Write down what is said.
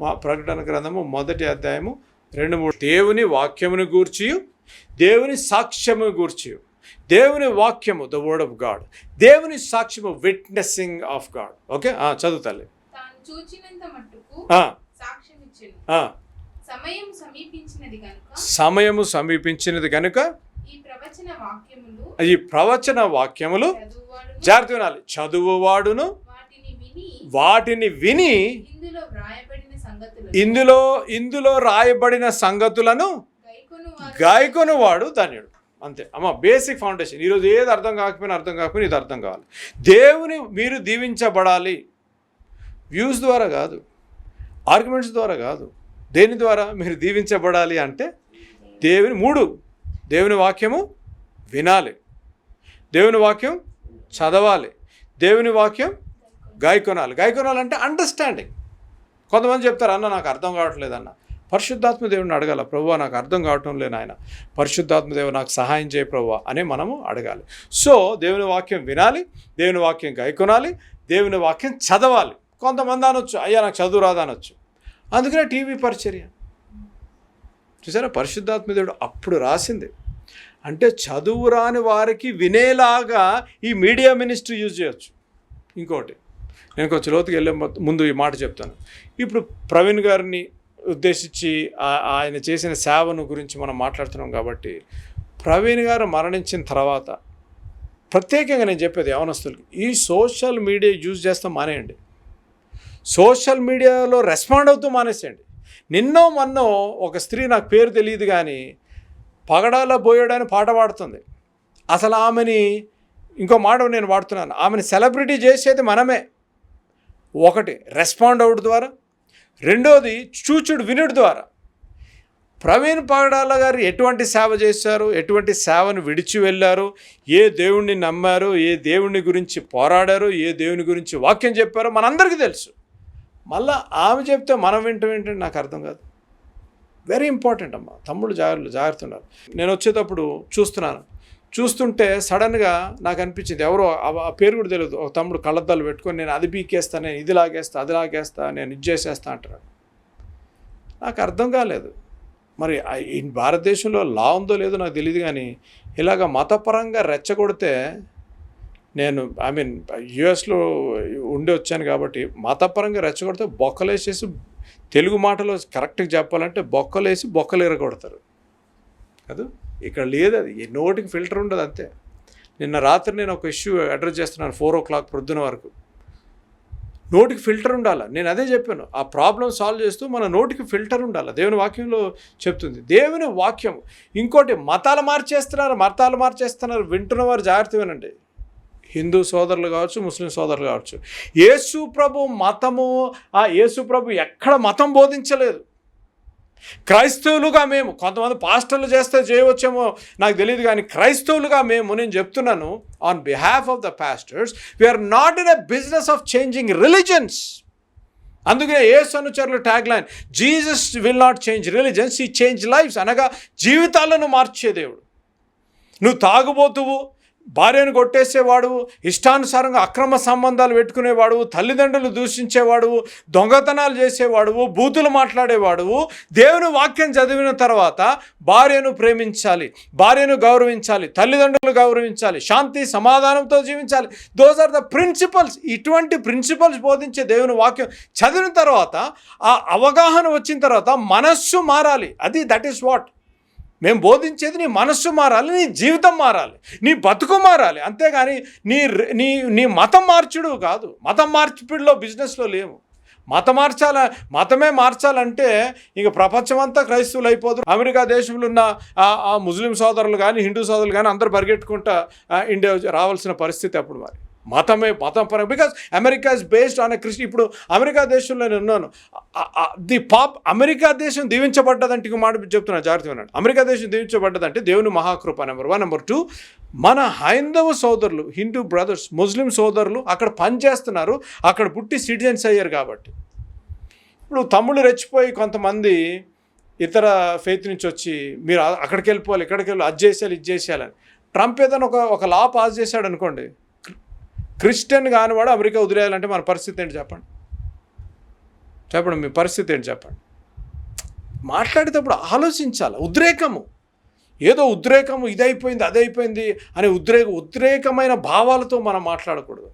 మా ప్రకటన గ్రంథము మొదటి అధ్యాయము రెండు మూడు. దేవుని వాక్యమును గూర్చి దేవుని సాక్ష్యము గూర్చి దేవుని వాక్యము ద వర్డ్ ఆఫ్ గాడ్. దేవుని సాక్ష్యము విట్నెసింగ్ ఆఫ్ గాడ్. ఓకే? చదువుతాలి సమయము సమీపించినది కనుక ఈ ప్రవచన వాక్యములు జాగ్రత్త వినాలి. చదువువాడును వాటిని విని వాటిని విని ఇందులో ఇందులో రాయబడిన సంగతులను గాయకొని వాడు ధన్యుడు. అంతే. అమ్మ బేసిక్ ఫౌండేషన్ ఈరోజు ఏది అర్థం కాకపోయినా అర్థం కాకపోయినా ఇది అర్థం కావాలి. దేవుని మీరు దీవించబడాలి. వ్యూస్ ద్వారా కాదు. ఆర్గ్యుమెంట్స్ ద్వారా కాదు. దేని ద్వారా మీరు దీవించబడాలి అంటే దేవుని మూడు. దేవుని వాక్యము వినాలి. దేవుని వాక్యం చదవాలి. దేవుని వాక్యం గాయకొనాలి. గాయకొనాలంటే అండర్స్టాండింగ్ కొంతమంది చెప్తారు అన్న నాకు అర్థం కావట్లేదు అన్న. పరిశుద్ధాత్మ దేవుని అడగాల ప్రభు నాకు అర్థం కావటం లేదు ఆయన పరిశుద్ధాత్మ దేవుడు నాకు సహాయం చేయ ప్రభు అని మనము అడగాలి. సో దేవుని వాక్యం వినాలి దేవుని వాక్యం గైకొనాలి దేవుని వాక్యం చదవాలి. కొంతమంది అనొచ్చు అయ్యా నాకు చదువు రాదు అనొచ్చు. అందుకనే టీవీ పరిచర్య. చూసారా? పరిశుద్ధాత్మ దేవుడు అప్పుడు రాసింది. అంటే చదువు రాని వారికి వినేలాగా ఈ మీడియా మినిస్ట్రీ యూజ్ చేయొచ్చు. ఇంకోటి నేను కొంచెం లోతుకి వెళ్ళే ముందు ఈ మాట చెప్తాను. ఇప్పుడు ప్రవీణ్ గారిని ఉద్దేశించి ఆయన చేసిన సేవను గురించి మనం మాట్లాడుతున్నాం కాబట్టి ప్రవీణ్ గారు మరణించిన తర్వాత ప్రత్యేకంగా నేను చెప్పేది యవనస్తులకి ఈ సోషల్ మీడియా యూజ్ చేస్తాం మానేయండి. సోషల్ మీడియాలో రెస్పాండ్ అవుతూ మానేసేయండి. నిన్నో మొన్నో ఒక స్త్రీ నాకు పేరు తెలియదు కానీ పగడాల బోయడని పాట పాడుతుంది. అసలు ఆమెని ఇంకో మాట నేను వాడుతున్నాను ఆమెను సెలబ్రిటీ చేసేది మనమే. ఒకటి రెస్పాండ్ అవుట్ ద్వారా రెండోది చూచుడు వినుడు ద్వారా. ప్రవీణ్ పగడాల గారు ఎటువంటి సేవ చేశారు? ఎటువంటి సేవను విడిచి వెళ్ళారు? ఏ దేవుణ్ణి నమ్మారు? ఏ దేవుని గురించి పోరాడారు? ఏ దేవుని గురించి వాక్యం చెప్పారో మనందరికీ తెలుసు. మళ్ళా ఆమె చెప్తే మనం వింటాం ఏంటంటే నాకు అర్థం కాదు. వెరీ ఇంపార్టెంట్ అమ్మా. తమ్ముడు జాగ్రత్త జాగ్రత్త ఉన్నారు నేను వచ్చేటప్పుడు చూస్తున్నాను. చూస్తుంటే సడన్గా నాకు అనిపించింది. ఎవరో ఆ- పేరు కూడా తెలియదు ఒక తమ్ముడు కళ్ళద్దాలు పెట్టుకొని నేను అది పీకేస్తా నేను ఇది లాగేస్తా అది లాగేస్తా నేను ఇది చేసేస్తా అంటారు. నాకు అర్థం కాలేదు. మరి ఈ భారతదేశంలో లా ఉందో లేదో నాకు తెలియదు కానీ ఇలాగ మతపరంగా రెచ్చగొడితే నేను ఐ మీన్ యుఎస్లో ఉండి వచ్చాను కాబట్టి మతపరంగా రెచ్చగొడితే బొక్కలేసేసి తెలుగు మాటలో కరెక్ట్గా చెప్పాలంటే బొక్కలేసి బొక్కలు ఎరగొడతారు కదా? ఇక్కడ లేదు అది. నోటికి ఫిల్టర్ ఉండదు అంతే. నిన్న రాత్రి నేను ఒక ఇష్యూ అడ్రస్ చేస్తున్నాను ఫోర్ ఓ క్లాక్ ప్రొద్దున వరకు. నోటికి ఫిల్టర్ ఉండాలి? నేను అదే చెప్పాను. ఆ ప్రాబ్లం సాల్వ్ చేస్తూ మన నోటికి ఫిల్టర్ ఉండాలి? దేవుని వాక్యంలో చెప్తుంది. దేవుని వాక్యం. ఇంకోటి మతాలు మార్చేస్తున్నారు మతాలు మార్చేస్తున్నారు. వింటున్న వారు జాగ్రత్త వినండి హిందూ సోదరులు కావచ్చు ముస్లిం సోదరులు కావచ్చు. యేసు ప్రభు మతము ఆ యేసు ప్రభు ఎక్కడ మతం బోధించలేదు. క్రైస్తవులుగా మేము కొంతమంది పాస్టర్లు చేస్తే చేయవచ్చేమో నాకు తెలియదు కానీ క్రైస్తవులుగా మేము నేను చెప్తున్నాను on behalf of the pastors we are not in a business of changing religions అందుకనే ఏ సనుచరులు tag line Jesus will not change religions ఈ చేంజ్ లైఫ్స్ అనగా జీవితాలను మార్చే దేవుడు. నువ్వు తాగుబోతువు భార్యను కొట్టేసేవాడు ఇష్టానుసారంగా అక్రమ సంబంధాలు పెట్టుకునేవాడు తల్లిదండ్రులు దూషించేవాడు దొంగతనాలు చేసేవాడు బూతులు మాట్లాడేవాడు దేవుని వాక్యం చదివిన తర్వాత భార్యను ప్రేమించాలి భార్యను గౌరవించాలి తల్లిదండ్రులు గౌరవించాలి శాంతి సమాధానంతో జీవించాలి. దోస్ ఆర్ ద ప్రిన్సిపల్స్ ఇటువంటి ప్రిన్సిపల్స్ బోధించే దేవుని వాక్యం చదివిన తర్వాత ఆ అవగాహన వచ్చిన తర్వాత మనస్సు మారాలి. అది దట్ ఈస్ వాట్ మేము బోధించేది నీ మనస్సు మారాలి నీ జీవితం మారాలి నీ బతుకు మారాలి. అంతేగాని నీ నీ నీ మతం మార్చుడు కాదు. మతం మార్చిపిడిలో బిజినెస్లో లేవు. మతం మార్చాల మతమే మార్చాలంటే ఇక ప్రపంచమంతా క్రైస్తవులు అయిపోదు అమెరికా దేశంలో ఉన్న ఆ- ముస్లిం సోదరులు కానీ హిందూ సోదరులు కానీ అందరూ పరిగెట్టుకుంటా ఇండియా రావాల్సిన పరిస్థితి అప్పుడు మరి. మతమే మతం పరంగా because America is based on క్రిస్టి ఇప్పుడు అమెరికా దేశంలో నేను ఉన్నాను. ది పాప్ అమెరికా దేశం దీవించబడ్డదంటే ఇంకో మాట చెప్తున్నా జాగ్రత్త వినండి. అమెరికా దేశం దీవించబడ్డదంటే దేవుని మహాకృప నెంబర్ వన్ నెంబర్ టూ మన హైందవ సోదరులు హిందూ బ్రదర్స్ ముస్లిం సోదరులు అక్కడ పనిచేస్తున్నారు అక్కడ పుట్టి సిటిజన్స్ అయ్యారు కాబట్టి. ఇప్పుడు తమ్ముళ్ళు రెచ్చిపోయి కొంతమంది ఇతర ఫెయిత్ నుంచి వచ్చి మీరు అక్కడికి వెళ్ళిపోవాలి ఇక్కడికి వెళ్ళి అది చేసేయాలి ఇది చేసేయాలని ట్రంప్ ఏదైనా ఒక ఒక లా పాస్ చేశాడు అనుకోండి క్రిస్టియన్ కానివాడు అమెరికా వదిలేయాలంటే మన పరిస్థితి ఏంటి చెప్పండి? చెప్పండి మీ పరిస్థితి ఏంటి చెప్పండి? మాట్లాడేటప్పుడు ఆలోచించాలి. ఉద్రేకము. ఏదో ఉద్రేకము ఇదైపోయింది అదైపోయింది అనే ఉద్రేక ఉద్రేకమైన భావాలతో మనం మాట్లాడకూడదు.